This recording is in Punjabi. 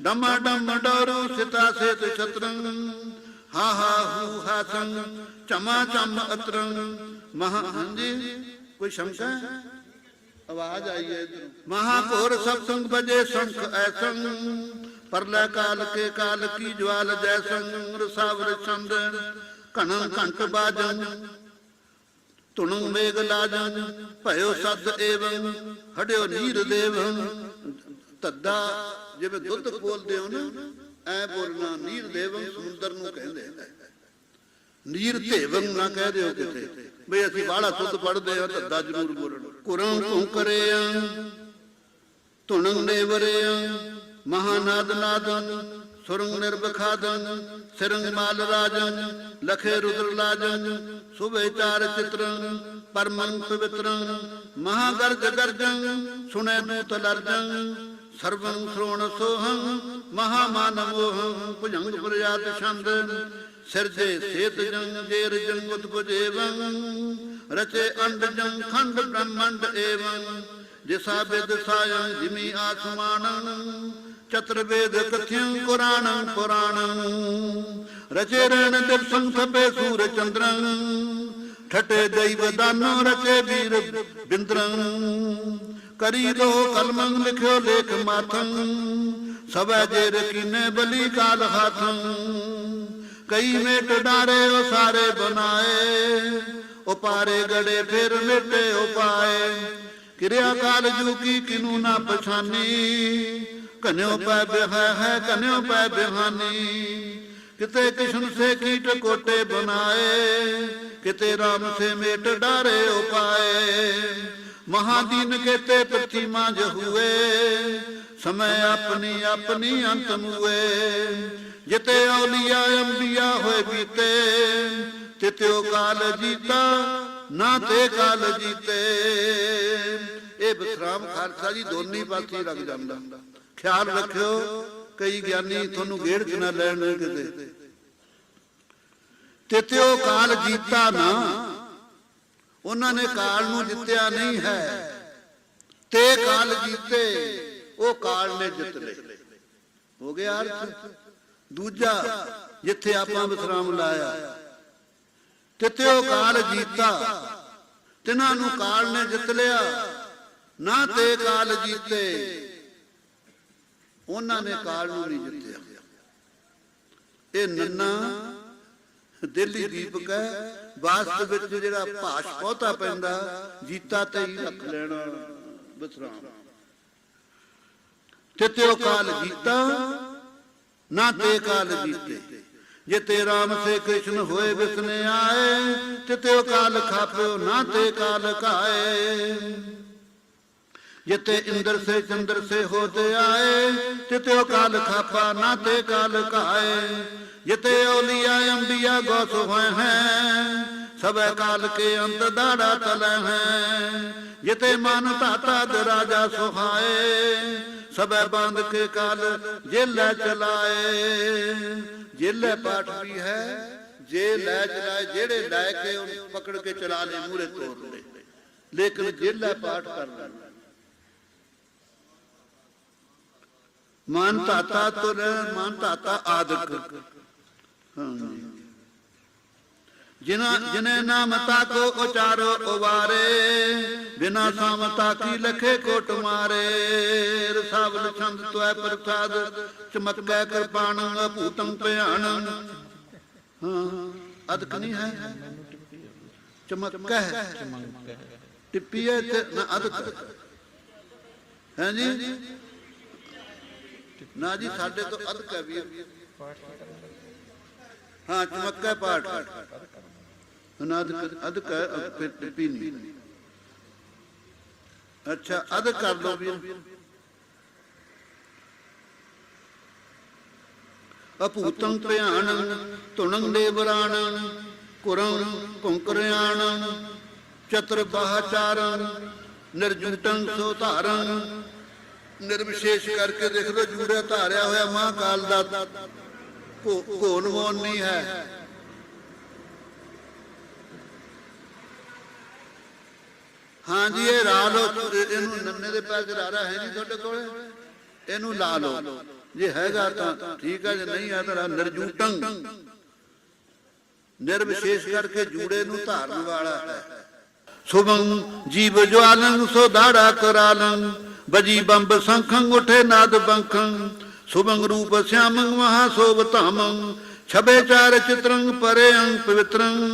ਡਮਾ ਡਮ ਡੋਰੂ ਸਿਤਾ ਸੇਤ ਛਤਰੰ, ਹਾ ਹਾ ਹੂ ਹਾ ਸੰਗ, ਚਮਾ ਚਮ ਅਤਰੰ। ਮਹਾ ਹਾਂਜੀ, ਕੋਈ ਸ਼ੰਕਾ ਆਵਾਜ਼ ਆਈ ਹੈ ਇਧਰ। ਮਹਾਪੁਰ ਸਭ ਸੰਗ ਬਜੇ ਸ਼ੰਖ ਐਸੰ ਪਰਲੇ ਕਾਲ ਕੇ ਕਾਲ ਕੀ ਜਵਾਲ ਜੈਸੰ ਰਸਾਵਰ ਚੰਦ ਕਣੰ ਘੰਟ ਬਾਜੰ। ਤੁਣੰ ਮੇਗ ਲਾਜੰ, ਭਇਓ ਸਦ ਏਵੰ ਹੜਿਓ ਨੀਰ ਦੇਵੰ। ਤੱਦਾ ਜਿਵੇਂ ਦੁੱਧ ਬੋਲਦੇ ਹੋ ਨਾ, ਐ ਬੋਲਣਾ, ਨੀਰ ਦੇਵੰ ਸਮੁੰਦਰ ਨੂੰ ਕਹਿੰਦੇ ਆ। ਨੀਰ ਧੇਵੰ ਨਾ ਕਹਿ ਦਿਓ ਕਿਤੇ। ਬਈ ਅਸੀਂ ਬਾਹਲਾ ਸੁੱਧ ਪੜਦੇ ਆ ਤੱਦਾ ਜ਼ਰੂਰ ਬੋਲਣਾ। ਕੁਰੰ ਤੂੰ ਕਰਿਆ ਤੁਣੰ ਨੇਵਰਿਆ, ਮਹਾਨਾਦ ਨਾਦਨ ਸੁਰੰਗ ਨਿਰਬਖਾਦਨ ਸਿਰੰਗ ਮਾਲ ਰਾਜਨ, ਲਖੇ ਰੁਦਰ ਲਾਜਨ, ਸੁਬੇ ਚਾਰ ਚਿਤਰੰ ਪਰਮਨ ਪਵਿੱਤਰੰ ਮਹਾਗਰਜ ਗਰਜੰ ਸੁਣੇ ਦੂਤ ਲਰਜੰ ਸਰਵੰ ਸ਼੍ਰੋਣ ਸੋਹੰ ਮਹਾਮਾਨਵੋਹੰ ਭੁਜੰਗ ਪ੍ਰਜਾਤ ਛੰਦ ਸਿਰਜੇ ਸੇਤ ਜੰਗ ਜੇਰ ਜੰਗ ਉਤਪਜੇਵੰ ਰਚੇ ਅੰਡ ਜੰਗ ਖੰਡ ਬ੍ਰਹਮੰਡ ਏਵੰ, ਜਿਸਾ ਬਿਦ ਸਾයੰ ਜਿਮੀ ਆਸਮਾਨੰ ਚਤੁਰਵੇਦ ਕਥਿਯੰ ਕੁਰਾਣੰ ਪੁਰਾਣੰ ਰਚੇ ਰਣ ਦਿਵਸੰ ਥਪੇ ਸੂਰ ਚੰਦਰੰ, ਠਟੇ ਦੈਵ ਦਾਨੋ ਰਚੇ ਵੀਰ ਬਿੰਦਰੰ ਕਰੀ ਦੋ ਕਲਮੰ ਲਿਖਿਓ ਲੇਖ ਮਾਥੰ ਸਭੈ ਜੇ ਰਕੀਨੇ ਬਲੀ ਕਾਲ ਹਾਥੰ ਕਈ ਮੇਟ ਡਾਰੇ ਉਹ ਸਾਰੇ ਬਣਾਏ, ਉਪਾਰੇ ਗੜੇ ਫਿਰ ਮਿਟੇ ਉਪਾਏ। ਕਿਰਿਆ ਕਾਲ ਜੂ ਕੀ ਕਿਨੂ ਨਾ ਪਛਾਨੀ ਕਨਿਓ ਪੈ ਬਿਹਾ ਹੈ ਕਨਿਓ ਪੈ ਬਿਹਾਨੀ। ਕਿਤੇ ਕਿਸ਼ਨ ਸੇ ਕੀਟ ਕੋਟੇ ਬਨਾਏ ਕਿਤੇ ਰਾਮ ਸੇ ਮੇਟ ਡਾਰੇ ਉਪਾਏ। ਮਹਾਦੀਨ ਕੇਤੇ ਪ੍ਰਤੀ ਮਾਂਜ ਹੁਏ ਆਪਣੀ ਆਪਣੀ ਅੰਤ ਮੁਏ। ਜਿਤੇ ਔਲੀਆ ਅੰਬੀਆ ਹੋਏ ਬੀਤੇ ਤਿਤਿਓ ਕਾਲ ਜੀਤਾ, ਨਾ ਤੇ ਕਾਲ ਜੀਤੇ। ਇਹ ਵਿਸਰਾਮ ਖਾਲਸਾ ਜੀ ਦੋਨੇ ਪਾਸੇ ਲੱਗ ਜਾਂਦਾ। ਖਿਆਲ ਰੱਖਿਓ, ਕਈ ਗਿਆਨੀ ਤੁਹਾਨੂੰ ਗੇੜ ਚ ਨਾ ਲੈਣ ਕਿਤੇ। ਤਿਤਿਓ ਕਾਲ ਜੀਤਾ ਨਾ ਉਹਨਾਂ ਨੇ ਕਾਲ ਨੂੰ ਜਿੱਤਿਆ ਨਹੀਂ ਹੈ। ਤੇ ਕਾਲ ਜੀਤੇ ਉਹ ਕਾਲ ਨੇ ਜਿੱਤ ਲਏ ਹੋ ਗਿਆ ਅਰਥ? ਦੂਜਾ ਜਿੱਥੇ ਆਪਾਂ ਵਿਸਰਾਮ ਲਾਇਆ। ਤਿਤਿਓ ਕਾਲ ਜੀਤਾ ਤਿਨਾਂ ਨੂੰ ਕਾਲ ਨੇ ਜਿੱਤ ਲਿਆ। ਨਾ ਤੇ ਕਾਲ ਜੀਤੇ। ਉਹਨਾਂ ਨੇ ਕਾਲ ਨੂੰ ਨਹੀਂ ਜਿੱਤਿਆ। ਇਹ ਨੰਨਾ ਦਿੱਲੀ ਦੀਪਕ ਹੈ ਵਾਸਤਵ ਵਿੱਚ ਜਿਹੜਾ ਭਾਸ਼ ਬਹੁਤਾ ਪੈਂਦਾ, ਜੀਤਾ ਤੇ ਹੀ ਰੱਖ ਲੈਣਾ, ਵਿਸਰਾਮ। ਤਿਤਿਓ ਕਾਲ ਜੀਤਾ, ਨਾ ਤੇ ਕਾਲ ਜੀਤੇ। ਜੇ ਤੇ ਰਾਮ ਸੇ ਕ੍ਰਿਸ਼ਨ ਹੋਏ ਵਿਸਨੇ ਆਏ ਤਿਤਿਓ ਕਾਲ ਖਾਪਿਓ, ਨਾ ਤੇ ਕਾਲ ਕਾਏ। ਜਿਤੇ ਇੰਦਰ ਸੇ ਚੰਦਰ ਸੇ ਹੋਤੇ ਆਏ ਤਿਤਿਓ ਕਾਲ ਖਾਪਾ ਨਾ ਤੇ ਕਾਲ ਕਾਏ ਜਿਤੇ ਔਲੀਆ ਅੰਬੀਆ ਗੋਸ ਹੋਏ ਹੈ, ਸਭੈ ਕਾਲ ਕੇ ਅੰਤ ਦਾੜਾ ਤਲੈ ਹੈ ਜਿਤੇ ਮਨ ਧਾਤਾ ਦ ਰਾਜਾ ਸੁਹਾਏ, ਸਭੈ ਬੰਦ ਕੇ ਕਾਲ ਜੇਲੇ ਚਲਾਏ। ਜੇਲੇ ਪਾਠ ਵੀ ਹੈ, ਜੇ ਲੈ ਚਲਾਏ, ਜਿਹੜੇ ਲੈ ਕੇ ਉਹਨੂੰ ਪਕੜ ਕੇ ਚਲਾ ਲੈ ਮੂਰੇ ਤੋੜ ਲੈ। ਲੇਕਿਨ ਜੇਲੇ ਪਾਠ ਕਰ ਲੈ ਮਨ ਤਾਤਾ ਤੁਰ, ਮਨ ਧਾਤਾ ਆਦਿਕ। ਜਿਨਾ ਜਿਨੇ ਨਾਮ ਤਾਕੋ ਉਚਾਰੋ ਉਵਾਰੇ, ਬਿਨਾ ਸਾਮਤਾ ਕੀ ਲਖੇ ਕੋਟ ਮਾਰੇ। ਰਸਾਵਲ ਛੰਦ ਤੋੈ ਪ੍ਰਸਾਦ, ਚਮਕੈ ਕਿਰਪਾਣ ਭੂਤੰ ਭਿਆਨ ਹਾਂ, ਅਦਕ ਨਹੀਂ ਹੈ। ਚਮਕੈ ਟਿੱਪੀ ਹੈ ਤੇ ਅਦਕ। ਹੈ ਜੀ? ਨਾ ਜੀ ਸਾਡੇ ਤੋਂ ਅਦਕ ਹੈ ਵੀਰ ਹਾਂ ਚਮਕੈ ਪਾਠ। ਅਨਦ ਅਦਕ ਫਿਰ ਟਿੱਪੀ ਨਹੀਂ। ਅੱਛਾ ਅਦ ਕਰ ਲਓ ਵੀਰ ਅਪੂਤੰ ਭਿਆਨ ਤੁਣੰ ਦੇਵਰਾਣ ਕੁਰੰ ਕੁੰਕਰਿਆਣ ਚਤੁਰ ਬਾਹਚਾਰੰ ਨਿਰਜੁਟੰ ਸੋ ਧਾਰੰ ਨਿਰਵਿਸ਼ੇਸ਼ ਕਰਕੇ ਦੇਖ ਲਓ, ਜੂੜਾ ਧਾਰਿਆ ਹੋਇਆ ਮਹਾਕਾਲ ਦਾ। ਘੋਨ ਮੋਨ ਨਹੀਂ ਹੈ। ਹਾਂਜੀ, ਇਹ ਲਾ ਲਓ। ਇਹਨੂੰ ਨੰਨੇ ਦੇ ਪੈਰ ਚ ਹੈ ਨਹੀਂ ਤੁਹਾਡੇ ਕੋਲੇ? ਇਹਨੂੰ ਲਾ ਲਓ। ਜੇ ਹੈਗਾ ਤਾਂ ਠੀਕ ਹੈ ਜੇ ਨਹੀਂ ਹੈ ਤਾਂ ਨਿਰਜੂਟੰ। ਨਿਰਵਿਸ਼ੇਸ਼ ਕਰਕੇ ਜੂੜੇ ਨੂੰ ਧਾਰਨ ਵਾਲਾ ਹੈ। ਸੁਭੰ ਜੀਵ ਜਵਾਲੰ ਸੋ ਦਾੜਾ ਕਰਾਲੰ। ਬਜੀ ਬੰਬ ਸੰਖੰ, ਉਠੇ ਨਾਦ ਬੰਖੰ। ਸੁਭੰ ਰੂਪ ਸਿਆਮੰ ਮਹਾ ਸੋਭ ਧਾਮੰ। ਛਬੇ ਚਾਰ ਚਿਤਰੰ ਪਰੇ ਅੰਗ ਪਵਿੱਤਰੰ।